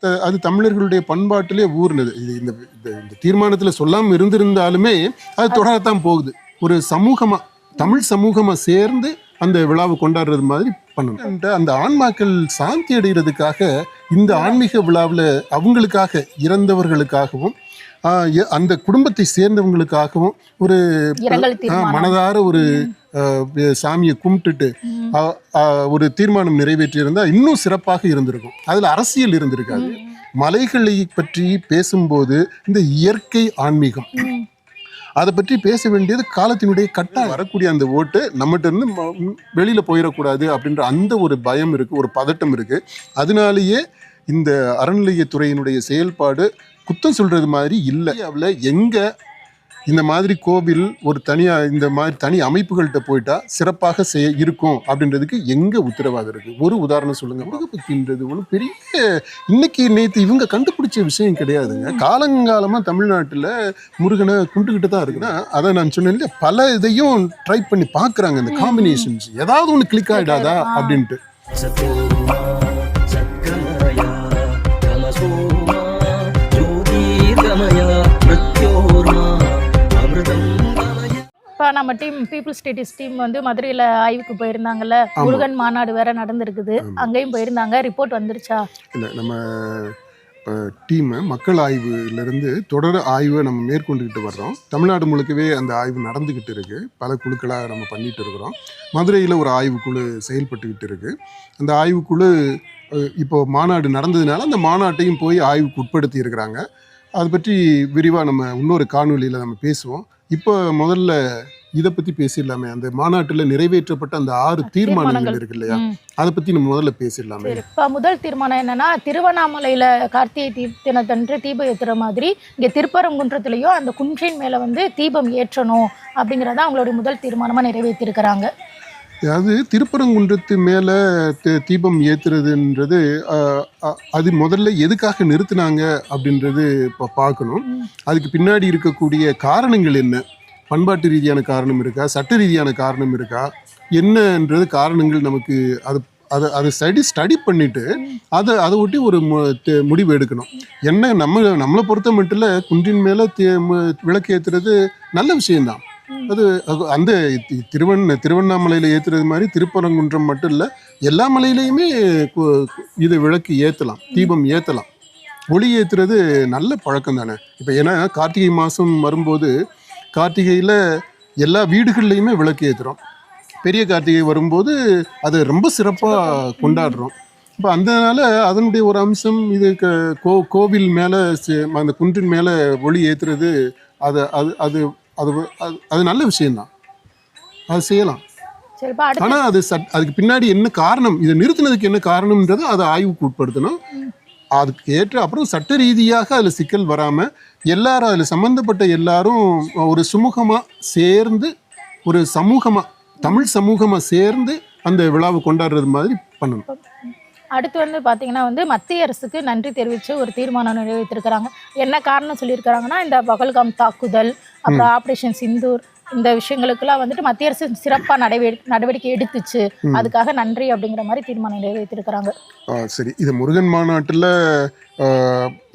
த- அது தமிழர்களுடைய பண்பாட்டிலே ஊர்னது. இது இந்த இந்த- தீர்மானத்தில் சொல்லாமல் இருந்திருந்தாலுமே அது தொடரத்தான் போகுது. ஒரு சமூகமா தமிழ் சமூகமா சேர்ந்து அந்த விழாவை கொண்டாடுறது மாதிரி பண்ணணும். அந்த ஆன்மாக்கள் சாந்தி அடைகிறதுக்காக இந்த ஆன்மீக விழாவில் அவங்களுக்காக இறந்தவர்களுக்காகவும் அந்த குடும்பத்தை சேர்ந்தவங்களுக்காகவும் ஒரு மனதார ஒரு சாமியை கும்பிட்டுட்டு ஒரு தீர்மானம் நிறைவேற்றி இருந்தா இன்னும் சிறப்பாக இருந்திருக்கும். அதுல அரசியல் இருந்திருக்காது. மலைகளை பற்றி பேசும்போது இந்த இயற்கை ஆன்மீகம். அதை பற்றி பேச வேண்டியது காலத்தினுடைய கட்டாயம். வரக்கூடிய அந்த ஓட்டு நம்மகிட்ட இருந்து வெளியில போயிடக்கூடாது அப்படின்ற அந்த ஒரு பயம் இருக்கு ஒரு பதட்டம் இருக்கு. அதனாலேயே இந்த அறநிலையத்துறையினுடைய செயல்பாடு குத்தம் சொல்றது மாதிரி இல்லை. அவள எங்க இந்த மாதிரி கோவில் ஒரு தனியா இந்த மாதிரி தனி அமைப்புகள்கிட்ட போயிட்டா சிறப்பாக செய்ய இருக்கும் அப்படின்றதுக்கு எங்க உத்தரவாதம் இருக்கு? ஒரு உதாரணம் சொல்லுங்க. முருகப்பத்தின்றது ஒன்றும் பெரிய இன்னைக்கு நேத்து இவங்க கண்டுபிடிச்ச விஷயம் கிடையாதுங்க. காலங்காலமா தமிழ்நாட்டுல முருகனை கும்பிட்டுக்கிட்டு தான் இருக்குன்னா அதை நான் சொன்னேன் பல இதையும் ட்ரை பண்ணி பார்க்கறாங்க இந்த காம்பினேஷன்ஸ் ஏதாவது ஒன்று கிளிக் ஆயிடாதா ஆ. அப்படின்ட்டு. நம்ம டீம் பீப்புள் ஸ்டேட்டிஸ் டீம் வந்து மதுரையில் ஆய்வுக்கு போயிருந்தாங்கல்ல. முருகன் மாநாடு வேற நடந்திருக்குது. அங்கேயும் போயிருந்தாங்க. ரிப்போர்ட் வந்துருச்சா? இல்லை நம்ம டீம் மக்கள் ஆய்வுலேருந்து தொடர் ஆய்வை நம்ம மேற்கொண்டுக்கிட்டு வர்றோம். தமிழ்நாடு முழுக்கவே அந்த ஆய்வு நடந்துக்கிட்டு இருக்கு. பல குழுக்களாக நம்ம பண்ணிட்டு இருக்கிறோம். மதுரையில் ஒரு ஆய்வுக்குழு செயல்பட்டுக்கிட்டு இருக்கு. அந்த ஆய்வுக்குழு இப்போ மாநாடு நடந்ததுனால அந்த மாநாட்டையும் போய் ஆய்வுக்கு உட்படுத்தி இருக்கிறாங்க. அதை பற்றி விரிவாக நம்ம இன்னொரு காணொலியில் நம்ம பேசுவோம். இப்போ முதல்ல இதை பற்றி பேசிடலாமே அந்த மாநாட்டில் நிறைவேற்றப்பட்ட அந்த ஆறு தீர்மானங்கள். இருக்கு இல்லையா. அதை பற்றி நம்ம முதல்ல பேசிடலாமே இப்போ முதல் தீர்மானம் என்னன்னா திருவண்ணாமலையில கார்த்திகை தீ தினத்தன்று தீபம் ஏத்துற மாதிரி இங்க திருப்பரங்குன்றத்துலயும் அந்த குன்றின் மேல வந்து தீபம் ஏற்றணும் அப்படிங்கறத அவங்களுடைய முதல் தீர்மானமா நிறைவேற்றிருக்கிறாங்க அதாவது திருப்பரங்குன்றத்து மேலே தீபம் அ- அது முதல்ல எதுக்காக நிறுத்துனாங்க அப்படின்றது இப்போ பார்க்கணும். அதுக்கு பின்னாடி இருக்கக்கூடிய காரணங்கள் என்ன பண்பாட்டு ரீதியான காரணம் இருக்கா? சட்ட ரீதியான காரணம் இருக்கா? என்னன்றது காரணங்கள் நமக்கு அது அதை அதை ஸ்டடி ஸ்டடி பண்ணிட்டு அதை அதை ஒட்டி ஒரு மு- முடிவு எடுக்கணும். என்ன நம்ம நம்மளை பொறுத்த மட்டும் இல்லை குன்றின் மேலே விளக்கு ஏற்றுறது நல்ல விஷயம்தான். அது அது அந்த திருவண்ண திருவண் திருவண்ணாமலையில் ஏத்துறது மாதிரி திருப்பரங்குன்றம் மட்டும் இல்லை எல்லா மலையிலையுமே இது விளக்கு ஏற்றலாம் தீபம் ஏற்றலாம் ஒளி ஏற்றுறது நல்ல பழக்கம் தானே இப்போ ஏன்னா கார்த்திகை மாதம் வரும்போது கார்த்திகையில் எல்லா வீடுகள்லையுமே விளக்கு ஏற்றுறோம் பெரிய கார்த்திகை வரும்போது அதை ரொம்ப சிறப்பாக கொண்டாடுறோம். இப்போ அதனால அதனுடைய ஒரு அம்சம் இது க- கோவில் மேலே அந்த குன்றின் மேலே ஒளி ஏற்றுறது அது அது அது அது அது அது நல்ல விஷயம்தான். அது செய்யலாம். ஆனால் அது சட் அதுக்கு பின்னாடி என்ன காரணம் இதை நிறுத்தினதுக்கு என்ன காரணம்ன்றதை அதை ஆய்வுக்கு உட்படுத்தணும். அதுக்கு ஏற்ற அப்புறம் சட்ட ரீதியாக அதில் சிக்கல் வராமல் எல்லாரும் அதில் சம்மந்தப்பட்ட எல்லாரும் ஒரு சுமூகமாக சேர்ந்து ஒரு சமூகமாக தமிழ் சமூகமாக சேர்ந்து அந்த விழாவை கொண்டாடுறது மாதிரி பண்ணணும். அடுத்து வந்து பாத்தீங்கன்னா வந்து மத்திய அரசுக்கு நன்றி தெரிவித்து ஒரு தீர்மானம் நிறைவேற்றிருக்கிறாங்க. என்ன காரணம் சொல்லியிருக்கிறாங்கன்னா இந்த பகல்காம் தாக்குதல் அப்புறம் ஆபரேஷன் சிந்தூர் இந்த விஷயங்களுக்கெல்லாம் வந்துட்டு மத்திய அரசு சிறப்பாக நடவடி நடவடிக்கை எடுத்துச்சு. அதுக்காக நன்றி அப்படிங்கிற மாதிரி தீர்மானம் நிறைவேற்றிருக்கிறாங்க. சரி. இது முருகன் மாநாட்டில்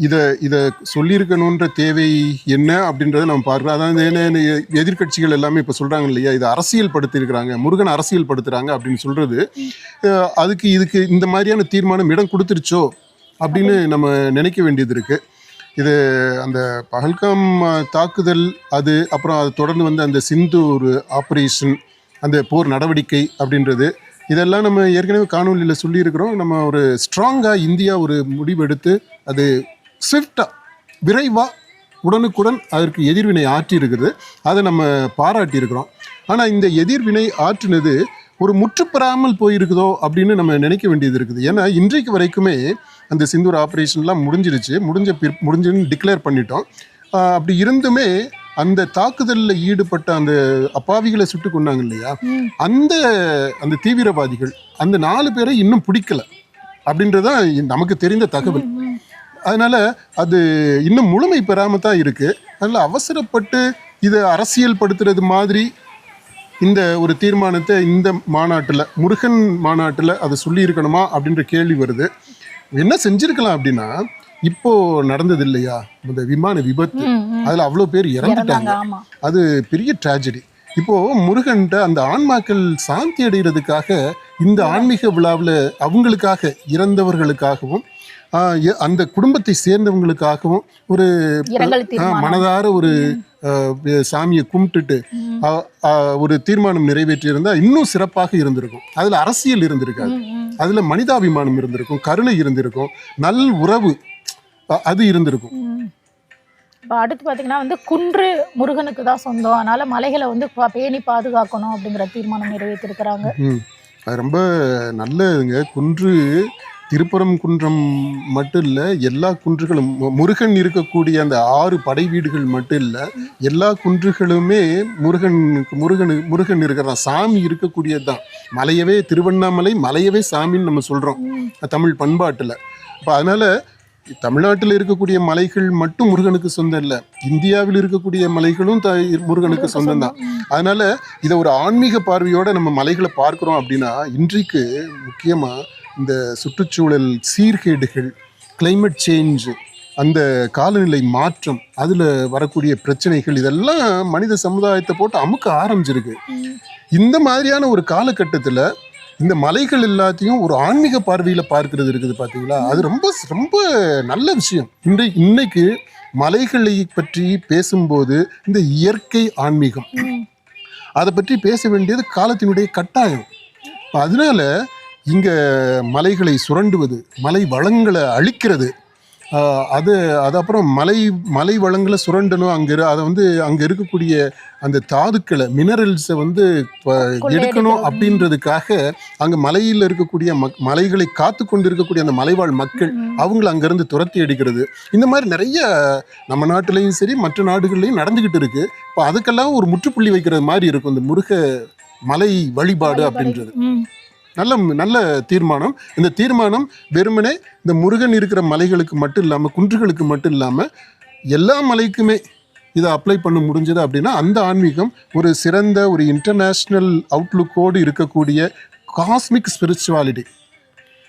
இதை இதை சொல்லியிருக்கணுன்ற தேவை என்ன அப்படின்றத நம்ம பார்க்குறோம். அதாவது எதிர்கட்சிகள் எல்லாமே இப்போ சொல்கிறாங்க இல்லையா? இதை அரசியல் படுத்தியிருக்கிறாங்க முருகன் அரசியல் படுத்துகிறாங்க அப்படின்னு சொல்கிறது அதுக்கு இதுக்கு இந்த மாதிரியான தீர்மானம் இடம் கொடுத்துருச்சோ அப்படின்னு நம்ம நினைக்க வேண்டியது இருக்குது இது அந்த பகல்காம் தாக்குதல் அது அப்புறம் அது தொடர்ந்து வந்து அந்த சிந்தூர் ஆப்ரேஷன் அந்த போர் நடவடிக்கை அப்படின்றது இதெல்லாம் நம்ம ஏற்கனவே காணொலியில் சொல்லியிருக்கிறோம். நம்ம ஒரு ஸ்ட்ராங்காக இந்தியா ஒரு முடிவெடுத்து அது ஸ்விஃப்டாக விரைவாக உடனுக்குடன் அதற்கு எதிர்வினை ஆற்றி இருக்கிறது அதை நம்ம பாராட்டியிருக்கிறோம். ஆனால் இந்த எதிர்வினை ஆற்றினது ஒரு முற்றுப்பெறாமல் போயிருக்குதோ அப்படின்னு நம்ம நினைக்க வேண்டியது இருக்குது. ஏன்னா இன்றைக்கு வரைக்குமே அந்த சிந்தூர் ஆப்ரேஷன்லாம் முடிஞ்சிருச்சு. முடிஞ்ச பிற் முடிஞ்சுன்னு டிக்ளேர் பண்ணிட்டோம். அப்படி இருந்துமே அந்த தாக்குதலில் ஈடுபட்ட அந்த அப்பாவிகளை சுட்டு கொண்டாங்க இல்லையா. அந்த அந்த தீவிரவாதிகள் அந்த நாலு பேரை இன்னும் பிடிக்கல. அப்படின்றதான் நமக்கு தெரிந்த தகவல். அதனால அது இன்னும் முழுமை பெறாம தான் இருக்கு. அதனால அவசரப்பட்டு இதை அரசியல் படுத்துறது மாதிரி இந்த ஒரு தீர்மானத்தை இந்த மாநாட்டில் முருகன் மாநாட்டில் அதை சொல்லியிருக்கணுமா அப்படின்ற கேள்வி வருது. என்ன செஞ்சிருக்கலாம் அப்படின்னா இப்போ நடந்தது இல்லையா? இந்த விமான விபத்து. அதுல அவ்வளோ பேர் இறந்துட்டாங்க. அது பெரிய ட்ராஜடி இப்போ முருகன்ட்ட அந்த ஆன்மாக்கள் சாந்தி அடைகிறதுக்காக இந்த ஆன்மீக விழாவில் அவங்களுக்காக இறந்தவர்களுக்காகவும் அந்த குடும்பத்தை சேர்ந்தவங்களுக்காகவும் ஒரு மனதார ஒரு சாமியை கும்பிட்டுட்டு ஒரு தீர்மானம் நிறைவேற்றி இருந்தா இன்னும் சிறப்பாக இருந்திருக்கும். அதுல அரசியல் இருந்திருக்காது. அதுல மனிதாபிமானம் இருந்திருக்கும் கருணை இருந்திருக்கும் நல் உறவு அது இருந்திருக்கும். இப்போ அடுத்து பார்த்தீங்கன்னா வந்து குன்று முருகனுக்கு தான் சொந்தம். அதனால மலைகளை வந்து பேணி பாதுகாக்கணும் அப்படிங்கிற தீர்மானம் நிறைவேற்றிருக்கிறாங்க. ரொம்ப நல்லதுங்க. குன்று திருப்புறம் குன்றம் மட்டும் இல்லை எல்லா குன்றுகளும் முருகன் இருக்கக்கூடிய அந்த ஆறு படை வீடுகள் மட்டும் இல்லை எல்லா குன்றுகளுமே முருகன் முருகன் முருகன் இருக்கிறதான் சாமி இருக்கக்கூடியது தான் மலையவே திருவண்ணாமலை மலையவே சாமின்னு நம்ம சொல்கிறோம். தமிழ் பண்பாட்டில் அப்போ அதனால் தமிழ்நாட்டில் இருக்கக்கூடிய மலைகள் மட்டும் முருகனுக்கு சொந்தம் இல்லை இந்தியாவில் இருக்கக்கூடிய மலைகளும் த முருகனுக்கு சொந்தம் தான். அதனால இதை ஒரு ஆன்மீக பார்வையோட நம்ம மலைகளை பார்க்குறோம் அப்படின்னா இன்றைக்கு முக்கியமாக இந்த சுற்றுச்சூழல் சீர்கேடுகள் climate சேஞ்ச் அந்த காலநிலை மாற்றம் அதில் வரக்கூடிய பிரச்சனைகள் இதெல்லாம் மனித சமுதாயத்தை போட்டு அமுக்க ஆரம்பிச்சிருக்கு. இந்த மாதிரியான ஒரு காலகட்டத்தில் இந்த மலைகள் எல்லாத்தையும் ஒரு ஆன்மீக பார்வையில் பார்க்கிறது இருக்குது பார்த்தீங்களா அது ரொம்ப ரொம்ப நல்ல விஷயம் இன்றை இன்னைக்கு மலைகளை பற்றி பேசும்போது இந்த இயற்கை ஆன்மீகம். அதை பற்றி பேச வேண்டியது காலத்தினுடைய கட்டாயம் அதனால இங்க மலைகளை சுரண்டுவது மலை வளங்களை அழிக்கிறது அது அது அப்புறம் மலை மலை வளங்களை சுரண்டணும் அங்கே அதை வந்து அங்கே இருக்கக்கூடிய அந்த தாதுக்களை மினரல்ஸை வந்து எடுக்கணும். அப்படின்றதுக்காக அங்கே மலையில் இருக்கக்கூடிய மக் மலைகளை காத்து கொண்டு இருக்கக்கூடிய அந்த மலைவாழ் மக்கள். அவங்கள அங்கேருந்து துரத்தி அடிக்கிறது இந்த மாதிரி நிறைய நம்ம நாட்டிலையும் சரி மற்ற நாடுகள்லையும் நடந்துக்கிட்டு இருக்கு இப்போ அதுக்கெல்லாம் ஒரு முற்றுப்புள்ளி வைக்கிறது மாதிரி இருக்கும் இந்த முருக மலை வழிபாடு அப்படின்றது. நல்ல நல்ல தீர்மானம். இந்த தீர்மானம் வெறுமனே இந்த முருகன் இருக்கிற மலைகளுக்கு மட்டும் இல்லாமல் குன்றுகளுக்கு மட்டும் இல்லாமல் எல்லா மலைக்குமே இதை அப்ளை பண்ண முடிஞ்சது அப்படின்னா அந்த ஆன்மீகம் ஒரு சிறந்த ஒரு இன்டர்நேஷ்னல் அவுட்லுக்கோடு இருக்கக்கூடிய காஸ்மிக் ஸ்பிரிச்சுவாலிட்டி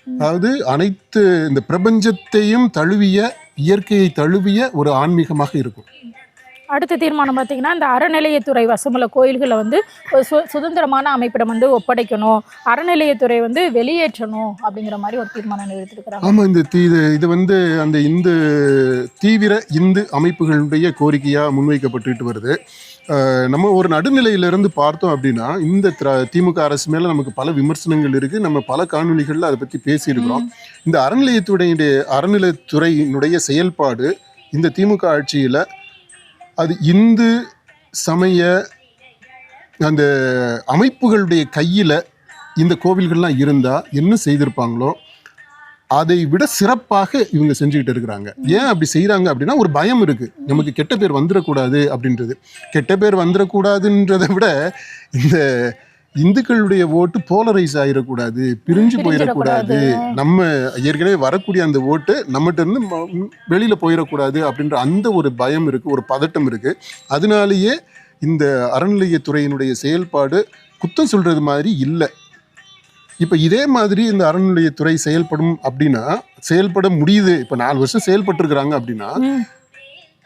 அதாவது அனைத்து இந்த பிரபஞ்சத்தையும் தழுவிய இயற்கையை தழுவிய ஒரு ஆன்மீகமாக இருக்கும். அடுத்த தீர்மானம் பார்த்தீங்கன்னா இந்த அறநிலையத்துறை வசமுள்ள கோயில்களை வந்து ஒரு சு சுதந்திரமான அமைப்பிடம் வந்து ஒப்படைக்கணும். அறநிலையத்துறை வந்து வெளியேற்றணும் அப்படிங்கிற மாதிரி ஒரு தீர்மானம் நிறைவேற்றிருக்கிறாங்க ஆமாம் இந்த தீ இது இது வந்து அந்த இந்து தீவிர இந்து அமைப்புகளுடைய கோரிக்கையாக முன்வைக்கப்பட்டுட்டு வருது. நம்ம ஒரு நடுநிலையிலிருந்து பார்த்தோம் அப்படின்னா இந்த திமுக அரசு மேலே நமக்கு பல விமர்சனங்கள் இருக்குது நம்ம பல காணொளிகளில் அதை பற்றி பேசியிருக்கிறோம். இந்த அறநிலையத்துடைய அறநிலையத்துறையினுடைய செயல்பாடு இந்த திமுக ஆட்சியில் அது இந்து சமய அந்த அமைப்புகளுடைய கையில் இந்த கோவில்கள்லாம் இருந்தால் என்ன செய்திருப்பாங்களோ அதை விட சிறப்பாக இவங்க செஞ்சுக்கிட்டு இருக்கிறாங்க. ஏன் அப்படி செய்கிறாங்க அப்படின்னா ஒரு பயம் இருக்குது நமக்கு கெட்ட பேர் வந்துடக்கூடாது அப்படின்றது. கெட்ட பேர் வந்துடக்கூடாதுன்றதை விட இந்த இந்துக்களுடைய ஓட்டு போலரைஸ் ஆயிடக்கூடாது பிரிஞ்சு போயிடக்கூடாது நம்ம ஏற்கனவே வரக்கூடிய அந்த ஓட்டு நம்மகிட்ட இருந்து வெளியில போயிடக்கூடாது அப்படின்ற அந்த ஒரு பயம் இருக்கு ஒரு பதட்டம் இருக்கு. அதனாலேயே இந்த அறநிலையத்துறையினுடைய செயல்பாடு குத்தம் சொல்றது மாதிரி இல்லை. இப்போ இதே மாதிரி இந்த அறநிலையத்துறை செயல்படும் அப்படின்னா செயல்பட முடியுது. இப்போ நாலு வருஷம் செயல்பட்டுருக்குறாங்க அப்படின்னா.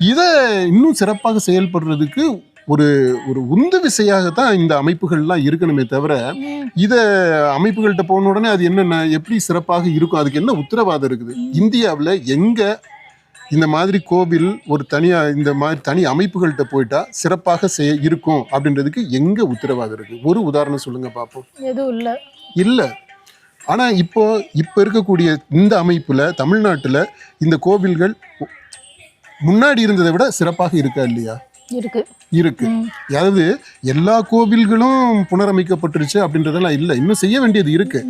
இதை இன்னும் சிறப்பாக செயல்படுறதுக்கு ஒரு ஒரு உந்து விசையாகத்தான் இந்த அமைப்புகள்லாம் இருக்கணுமே தவிர. இத அமைப்புகள்கிட்ட போன உடனே அது என்னென்ன எப்படி சிறப்பாக இருக்கும் அதுக்கு என்ன உத்தரவாதம் இருக்குது? இந்தியாவில் எங்க இந்த மாதிரி கோவில் ஒரு தனியா இந்த மாதிரி தனி அமைப்புகள்கிட்ட போயிட்டா சிறப்பாக செய இருக்கும் அப்படின்றதுக்கு எங்க உத்தரவாதம் இருக்கு? ஒரு உதாரணம் சொல்லுங்க பார்ப்போம் எதுவும் இல்லை. இல்லை. ஆனா இப்போ இப்போ இருக்கக்கூடிய இந்த அமைப்புல தமிழ்நாட்டுல இந்த கோவில்கள் முன்னாடி இருந்ததை விட சிறப்பாக இருக்கா இல்லையா? இருக்கு. அதாவது எல்லா கோவில்களும் புனரமைக்கப்பட்டுருச்சு அப்படின்றதெல்லாம் இல்லை. இன்னும் செய்ய வேண்டியது இருக்கு.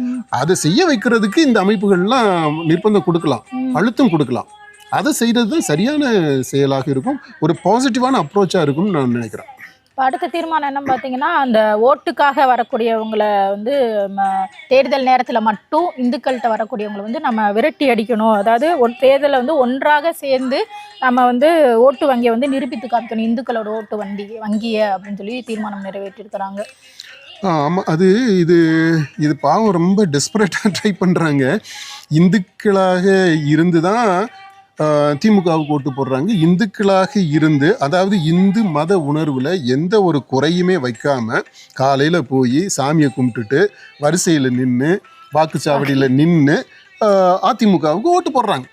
அதை செய்ய வைக்கிறதுக்கு இந்த அமைப்புகள்லாம் நிர்பந்தம் கொடுக்கலாம். அழுத்தம் கொடுக்கலாம். அதை செய்யறது தான் சரியான செயலாக இருக்கும். ஒரு பாசிட்டிவான அப்ரோச்சா இருக்கும்னு நான் நினைக்கிறேன். இப்போ அடுத்த தீர்மானம் என்ன பார்த்தீங்கன்னா அந்த ஓட்டுக்காக வரக்கூடியவங்களை வந்து தேர்தல் நேரத்தில் மட்டும் இந்துக்கள்கிட்ட வரக்கூடியவங்களை வந்து நம்ம விரட்டி அடிக்கணும். அதாவது ஒன் தேர்தலில் வந்து ஒன்றாக சேர்ந்து நம்ம வந்து ஓட்டு வங்கியை வந்து நிரூபித்து காமிக்கணும். இந்துக்களோட ஓட்டு வண்டி வங்கியை அப்படின்னு சொல்லி தீர்மானம் நிறைவேற்றிருக்கிறாங்க. ஆமாம் அது இது இது பாவம் ரொம்ப டெஸ்பரேட்டாக ட்ரை பண்ணுறாங்க இந்துக்களாக இருந்து தான் திமுகவுக்கு ஓட்டு போடுறாங்க. இந்துக்களாக இருந்து அதாவது இந்து மத உணர்வில் எந்த ஒரு குறையுமே வைக்காம காலையில் போய் சாமியை கும்பிட்டுட்டு வரிசையில் நின்று வாக்குச்சாவடியில் நின்று அதிமுகவுக்கு ஓட்டு போடுறாங்க.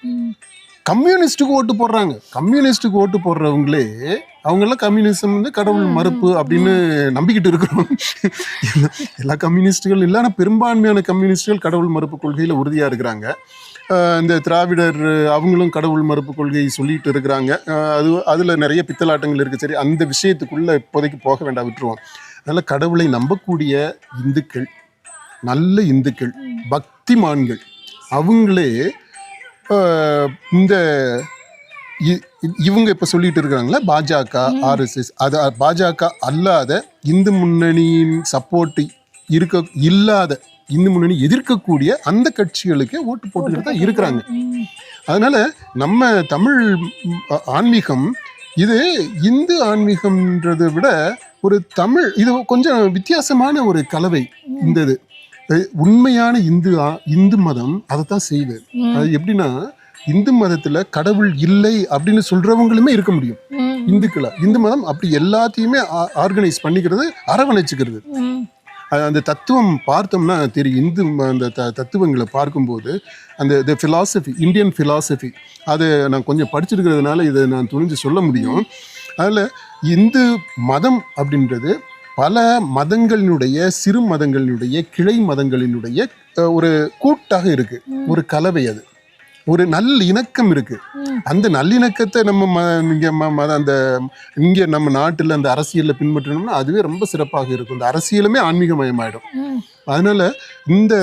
கம்யூனிஸ்ட்டுக்கு ஓட்டு போடுறாங்க. கம்யூனிஸ்ட்டுக்கு ஓட்டு போடுறவங்களே அவங்கெல்லாம் கம்யூனிசம் வந்து கடவுள் மறுப்பு அப்படின்னு நம்பிக்கிட்டு இருக்கிறோம். எல்லா- கம்யூனிஸ்டுகள் இல்லை ஆனால் பெரும்பான்மையான கம்யூனிஸ்டுகள் கடவுள் மறுப்பு கொள்கையில் உறுதியாக இருக்கிறாங்க. இந்த திராவிடர் அவங்களும் கடவுள் மறுப்பு கொள்கை சொல்லிட்டு இருக்கிறாங்க. அது அதில் நிறைய பித்தலாட்டங்கள் இருக்குது சரி அந்த விஷயத்துக்குள்ளே இப்போதைக்கு போக வேண்டாம் விட்டுருவோம். அதனால் கடவுளை நம்பக்கூடிய இந்துக்கள் நல்ல இந்துக்கள் பக்திமான்கள் அவங்களே இந்த இவங்க இப்போ சொல்லிட்டு இருக்கிறாங்களா பாஜக ஆர்எஸ்எஸ் அது பாஜக அல்லாத இந்து முன்னணியின் சப்போர்ட் இருக்க இல்லாத இந்து முன்னணி எதிர்க்கக்கூடிய அந்த கட்சிகளுக்கே ஓட்டு போட்டுக்கிட்டு தான் இருக்கிறாங்க. அதனால நம்ம தமிழ் ஆன்மீகம் இது இந்து ஆன்மீகம்ன்றதை விட ஒரு தமிழ் இது கொஞ்சம் வித்தியாசமான ஒரு கலவை இந்த இது உண்மையான இந்து இந்து மதம் அதை தான் செய்வேன் ம். அது எப்படின்னா இந்து மதத்துல கடவுள் இல்லை அப்படின்னு சொல்றவங்களுமே இருக்க முடியும். இந்துக்களா இந்து மதம் அப்படி எல்லாத்தையுமே ஆர்கனைஸ் பண்ணிக்கிறது அரவணைச்சுக்கிறது அந்த தத்துவம் பார்த்தோம்னா தெரியும் இந்து அந்த த தத்துவங்களை பார்க்கும்போது அந்த த ஃபிலாசபி இந்தியன் ஃபிலாசபி அதை நான் கொஞ்சம் படிச்சிருக்கிறதுனால இதை நான் துணிஞ்சு சொல்ல முடியும். அதில் இந்து மதம் அப்படின்றது பல மதங்களினுடைய சிறு மதங்களினுடைய கிளை மதங்களினுடைய ஒரு கூட்டாக இருக்கு. ஒரு கலவை அது. ஒரு நல்ல இணக்கம் இருக்கு. அந்த நல்லிணக்கத்தை நம்ம ம இங்கே அந்த இங்கே நம்ம நாட்டில் அந்த அரசியலில் பின்பற்றணும்னா அதுவே ரொம்ப சிறப்பாக இருக்கும். இந்த அரசியலுமே ஆன்மீகமயமாயிடும். அதனால இந்த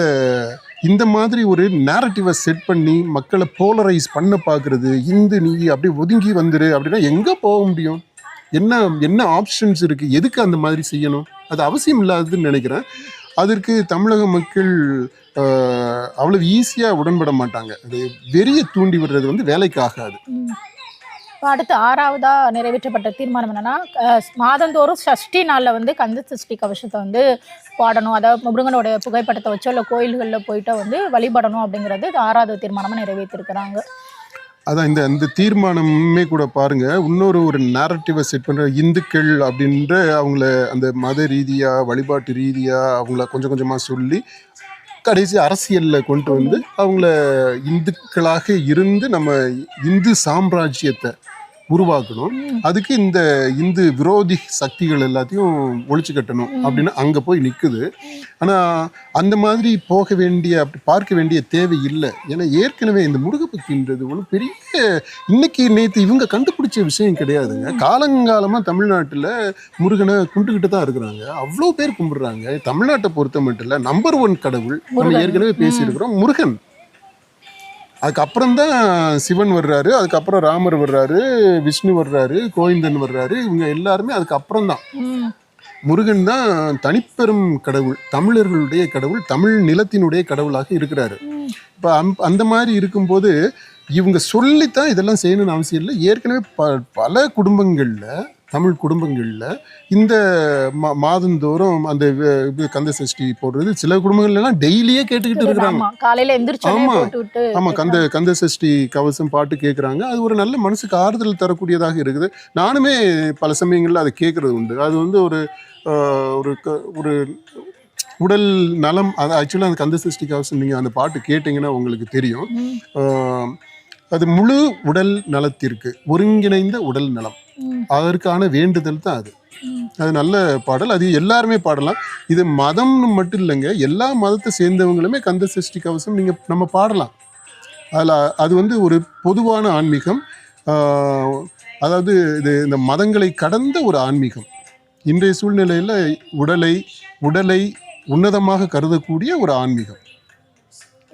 இந்த மாதிரி ஒரு நேரட்டிவை செட் பண்ணி மக்களை போலரைஸ் பண்ண பார்க்கறது இந்து நீ அப்படியே ஒதுங்கி வந்துரு அப்படின்னா எங்கே போக முடியும்? என்ன என்ன ஆப்ஷன்ஸ் இருக்கு? எதுக்கு அந்த மாதிரி செய்யணும்? அது அவசியம் இல்லாததுன்னு நினைக்கிறேன். அதற்கு தமிழக மக்கள் அவ்வளவு ஈஸியாக உடன்பட மாட்டாங்க. அது வெறிய தூண்டி விடுறது வந்து வேலைக்கு ஆகாது. அடுத்து ஆறாவதா நிறைவேற்றப்பட்ட தீர்மானம் என்னன்னா மாதந்தோறும் சஷ்டி நாளில் வந்து கந்த சஷ்டி கவசத்தை வந்து பாடணும். அதாவது முருகனோட புகைப்படத்தை வச்சோ இல்லை கோயில்களில் போயிட்டு வந்து வழிபடணும் அப்படிங்கிறது ஆறாவது தீர்மானமாக நிறைவேற்றிருக்கிறாங்க. அதான் இந்த இந்த தீர்மானமே கூட பாருங்க. இன்னொரு ஒரு நேரட்டிவை செட் பண்ணுற இந்துக்கள் அப்படின்ற அவங்கள அந்த மத ரீதியாக வழிபாட்டு ரீதியாக அவங்கள கொஞ்சம் கொஞ்சமாக சொல்லி கடைசி அரசியலில் கொண்டு வந்து அவங்கள இந்துக்களாக இருந்து நம்ம இந்து சாம்ராஜ்யத்தை உருவாக்கணும். அதுக்கு இந்த இந்து விரோதி சக்திகள் எல்லாத்தையும் ஒழிச்சு கட்டணும் அப்படின்னு அங்க போய் நிக்குது. ஆனா அந்த மாதிரி போக வேண்டிய அப்படி பார்க்க வேண்டிய தேவை இல்லை. ஏன்னா ஏற்கனவே இந்த முருகப்பத்தின்றது ஒன்றும் பெரிய இன்னைக்கு நேத்து இவங்க கண்டுபிடிச்ச விஷயம் கிடையாதுங்க. காலங்காலமா தமிழ்நாட்டுல முருகனை கும்பிட்டுக்கிட்டு தான் இருக்கிறாங்க. அவ்வளோ பேர் கும்பிடுறாங்க. தமிழ்நாட்டை பொறுத்த மட்டும் இல்ல நம்பர் ஒன் கடவுள். நம்ம. ஏற்கனவே பேசியிருக்கிறோம் முருகன். அதுக்கப்புறம் தான் சிவன் வர்றாரு அதுக்கப்புறம் ராமர் வர்றாரு விஷ்ணு வர்றாரு கோவிந்தன் வர்றாரு இவங்க எல்லாருமே அதுக்கப்புறம் தான். முருகன் தான் தனிப்பெரும் கடவுள் தமிழர்களுடைய கடவுள் தமிழ் நிலத்தினுடைய கடவுளாக இருக்கிறாரு. இப்போ அந்த மாதிரி இருக்கும்போது இவங்க சொல்லித்தான் இதெல்லாம் செய்யணும்னு அவசியம் இல்லை ஏற்கனவே ப பல குடும்பங்களில் தமிழ் குடும்பங்களில் இந்த மா மாதந்தோறும் அந்த கந்த சஷ்டி போடுறது சில குடும்பங்கள்ல எல்லாம் டெய்லியே கேட்டுக்கிட்டு இருக்கிறாங்க. காலையில ஆமா. ஆமா. கந்த கந்த சஷ்டி கவசம் பாட்டு கேட்குறாங்க அது ஒரு நல்ல மனசுக்கு ஆறுதல் தரக்கூடியதாக இருக்குது. நானுமே பல சமயங்களில் அதை கேட்கறது உண்டு. அது வந்து ஒரு ஒரு ஒரு உடல் நலம் அது ஆக்சுவலாக அந்த கந்த சஷ்டி கவசம் நீங்கள் அந்த பாட்டு கேட்டிங்கன்னா உங்களுக்கு தெரியும். அது முழு உடல் நலத்திற்கு ஒருங்கிணைந்த உடல் நலம். அதற்கான வேண்டுதல் தான் அது. அது நல்ல பாடல். அது எல்லாருமே பாடலாம். இது மதம்னு மட்டும் இல்லைங்க. எல்லா மதத்தை சேர்ந்தவங்களுமே கந்த சஷ்டி கவசம் நீங்கள் நம்ம பாடலாம். அதில் அது வந்து ஒரு பொதுவான ஆன்மீகம். அதாவது இது இந்த மதங்களை கடந்த ஒரு ஆன்மீகம். இன்றைய சூழ்நிலையில் உடலை உடலை உன்னதமாக கருதக்கூடிய ஒரு ஆன்மீகம்.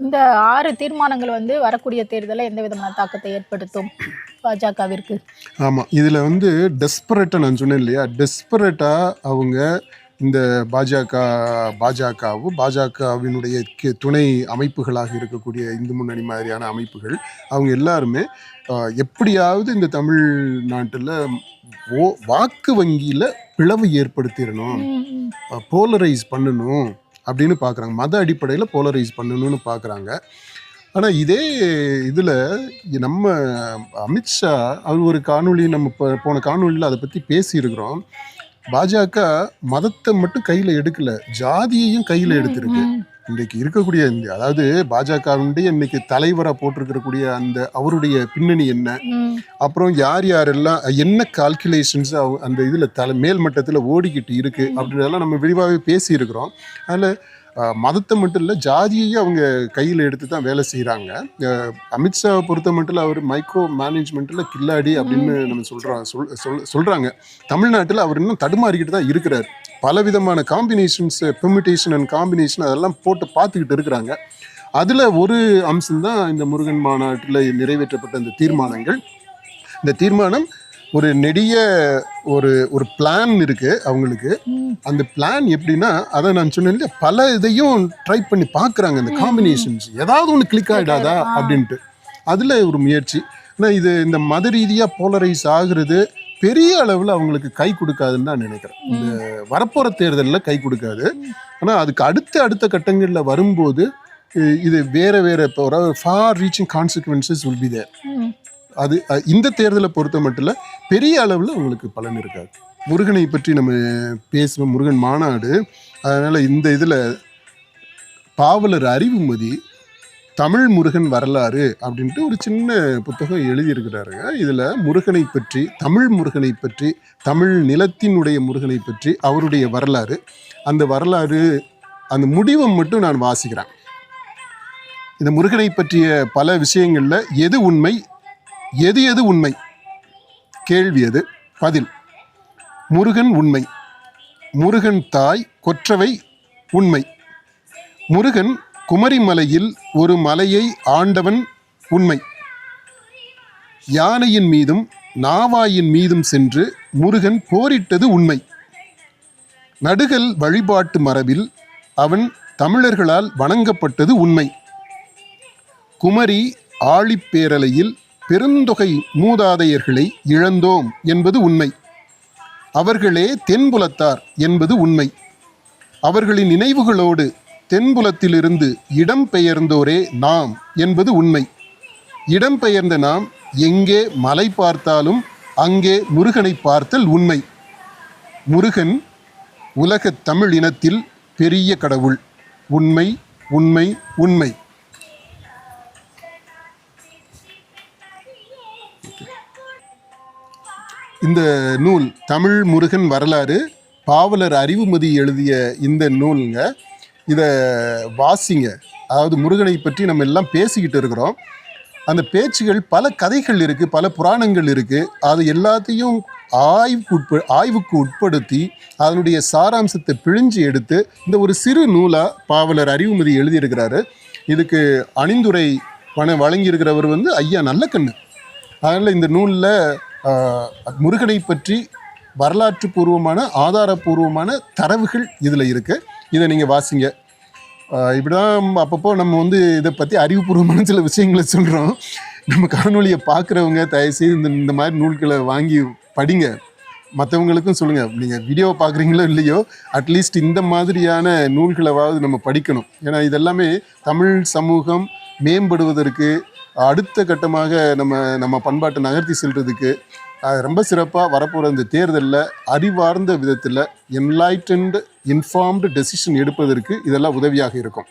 இந்த ஆறு தீர்மானங்கள் வந்து வரக்கூடிய தேர்தலில் எந்த விதமான தாக்கத்தை ஏற்படுத்தும் பாஜகவிற்கு ஆமாம் இதில் வந்து டெஸ்பரேட்டாக நான் சொன்னேன் இல்லையா டெஸ்பரேட்டாக அவங்க இந்த பாஜக பாஜகவும் பாஜகவினுடைய கி- துணை அமைப்புகளாக இருக்கக்கூடிய இந்து முன்னணி மாதிரியான அமைப்புகள் அவங்க எல்லாருமே எப்படியாவது இந்த தமிழ்நாட்டில் ஓ வாக்கு வங்கியில் பிளவு ஏற்படுத்திடணும். போலரைஸ் பண்ணணும் அப்படின்னு பார்க்குறாங்க மத அடிப்படையில் போலரைஸ் பண்ணணும்னு பார்க்குறாங்க ஆனால் இதே இதில் நம்ம அமித்ஷா அவர் ஒரு காணொளி நம்ம இப்போ போன காணொளியில் அதை பற்றி பேசியிருக்கிறோம். பாஜக மதத்தை மட்டும் கையில் எடுக்கல. ஜாதியையும் கையில் எடுத்திருக்கு. இன்றைக்கு இருக்கக்கூடிய இந்த அதாவது பாஜகவுடைய இன்னைக்கு தலைவராக போட்டிருக்கிறக்கூடிய அந்த அவருடைய பின்னணி என்ன. அப்புறம் யார் யாரெல்லாம் என்ன கால்குலேஷன்ஸ் அந்த இதில் தலை மேல் மட்டத்தில் ஓடிக்கிட்டு இருக்கு அப்படின்றதெல்லாம் நம்ம விரிவாகவே பேசியிருக்கிறோம். அதில் மதத்தை மட்டும் இல்லை ஜாதியையும் அவங்க கையில் எடுத்து தான் வேலை செய்கிறாங்க அமித்ஷாவை பொறுத்த மட்டும் இல்ல, அவர் மைக்ரோ மேனேஜ்மெண்ட்டில் கில்லாடி அப்படின்னு நம்ம சொல்கிறோம் சொல் சொல் சொல்கிறாங்க தமிழ்நாட்டில் அவர் இன்னும் தடுமாறிக்கிட்டு தான் இருக்கிறார். பலவிதமான காம்பினேஷன்ஸ் பெர்மிட்டேஷன் அண்ட் காம்பினேஷன் அதெல்லாம் போட்டு பார்த்துக்கிட்டு இருக்கிறாங்க. அதில் ஒரு அம்சம்தான் இந்த முருகன் மாநாட்டில் நிறைவேற்றப்பட்ட இந்த தீர்மானங்கள். இந்த தீர்மானம் ஒரு நெடிய ஒரு ஒரு பிளான் இருக்கு அவங்களுக்கு. அந்த பிளான் எப்படின்னா அதை நான் சொன்னேன் பல இதையும் ட்ரை பண்ணி பார்க்குறாங்க இந்த காம்பினேஷன்ஸ் ஏதாவது ஒன்று கிளிக் ஆகிடாதா. அப்படின்ட்டு. அதில் ஒரு முயற்சி. ஆனால் இது இந்த மத ரீதியாக போலரைஸ் ஆகுறது பெரிய அளவில் அவங்களுக்கு கை கொடுக்காதுன்னு தான் நினைக்கிறேன். இந்த வரப்போகிற தேர்தலில் கை கொடுக்காது. ஆனால் அதுக்கு அடுத்த அடுத்த கட்டங்களில் வரும்போது இது வேற வேற இப்போ ஒரு far reaching consequences will be there. அது இந்த தேர்தலை பொறுத்த மட்டும் இல்ல, பெரிய அளவில் உங்களுக்கு பலன் இருக்காது. முருகனை பற்றி நம்ம பேசுவோம் முருகன் மாநாடு. அதனால் இந்த இதில் பாவலர் அறிவுமதி தமிழ் முருகன் வரலாறு அப்படின்ட்டு ஒரு சின்ன புத்தகம் எழுதியிருக்கிறாருங்க. இதில் முருகனை பற்றி தமிழ் முருகனை பற்றி தமிழ் நிலத்தினுடைய முருகனை பற்றி அவருடைய வரலாறு. அந்த வரலாறு அந்த முடிவை மட்டும் நான் வாசிக்கிறேன். இந்த முருகனை பற்றிய பல விஷயங்களில் எது உண்மை எது எது உண்மை? கேள்வி எது பதில். முருகன் உண்மை. முருகன் தாய் கொற்றவை உண்மை. முருகன் குமரிமலையில் ஒரு மலையை ஆண்டவன் உண்மை. யானையின் மீதும் நாவாயின் மீதும் சென்று முருகன் போரிட்டது உண்மை. நடுகல் வழிபாட்டு மரபில் அவன் தமிழர்களால் வணங்கப்பட்டது உண்மை. குமரி ஆழிப்பேரலையில் பெருந்தொகை மூதாதையர்களை இழந்தோம் என்பது உண்மை. அவர்களே தென்புலத்தார் என்பது உண்மை. அவர்களின் நினைவுகளோடு தென்புலத்திலிருந்து இடம்பெயர்ந்தோரே நாம் என்பது உண்மை. இடம்பெயர்ந்த நாம் எங்கே மலை பார்த்தாலும் அங்கே முருகனை பார்த்தல் உண்மை. முருகன் உலகத் தமிழ் இனத்தில் பெரிய கடவுள். உண்மை உண்மை உண்மை. இந்த நூல் தமிழ் முருகன் வரலாறு பாவலர் அறிவுமதி எழுதிய இந்த நூலுங்க. இதை வாசிங்க. அதாவது முருகனை பற்றி நம்ம எல்லாம் பேசிக்கிட்டு இருக்கிறோம். அந்த பேச்சுகள் பல கதைகள் இருக்குது பல புராணங்கள் இருக்குது அது எல்லாத்தையும் ஆய்வுக்கு உட்ப ஆய்வுக்கு உட்படுத்தி அதனுடைய சாராம்சத்தை பிழிஞ்சு எடுத்து இந்த ஒரு சிறு நூலாக பாவலர் அறிவுமதி எழுதியிருக்கிறாரு. இதுக்கு அணிந்துரை பண வழங்கியிருக்கிறவர் வந்து ஐயா நல்லக்கண்ணு. அதனால் இந்த நூலில் முருகனை பற்றி வரலாற்று பூர்வமான ஆதாரபூர்வமான தரவுகள் இதில் இருக்குது இதை நீங்கள் வாசிங்க. இப்படி இப்படிதான் அப்பப்போ நம்ம வந்து இதை பற்றி அறிவுபூர்வமான சில விஷயங்களை சொல்கிறோம் நம்ம காணொலியை பார்க்குறவங்க தயவுசெய்து இந்த இந்த மாதிரி நூல்களை வாங்கி படிங்க. மற்றவங்களுக்கும் சொல்லுங்கள் நீங்கள் வீடியோவை பார்க்குறீங்களோ இல்லையோ அட்லீஸ்ட் இந்த மாதிரியான நூல்களவாவது நம்ம படிக்கணும். ஏன்னா இதெல்லாமே தமிழ் சமூகம் மேம்படுவதற்கு அடுத்த கட்டமாக நம்ம நம்ம பண்பாட்டை நகர்த்தி செல்கிறதுக்கு ரொம்ப சிறப்பாக வரப்போகிற இந்த தேர்தலில் அறிவார்ந்த விதத்தில் என்லைட்டன்டு இன்ஃபார்ம்டு டெசிஷன் எடுப்பதற்கு இதெல்லாம் உதவியாக இருக்கும்.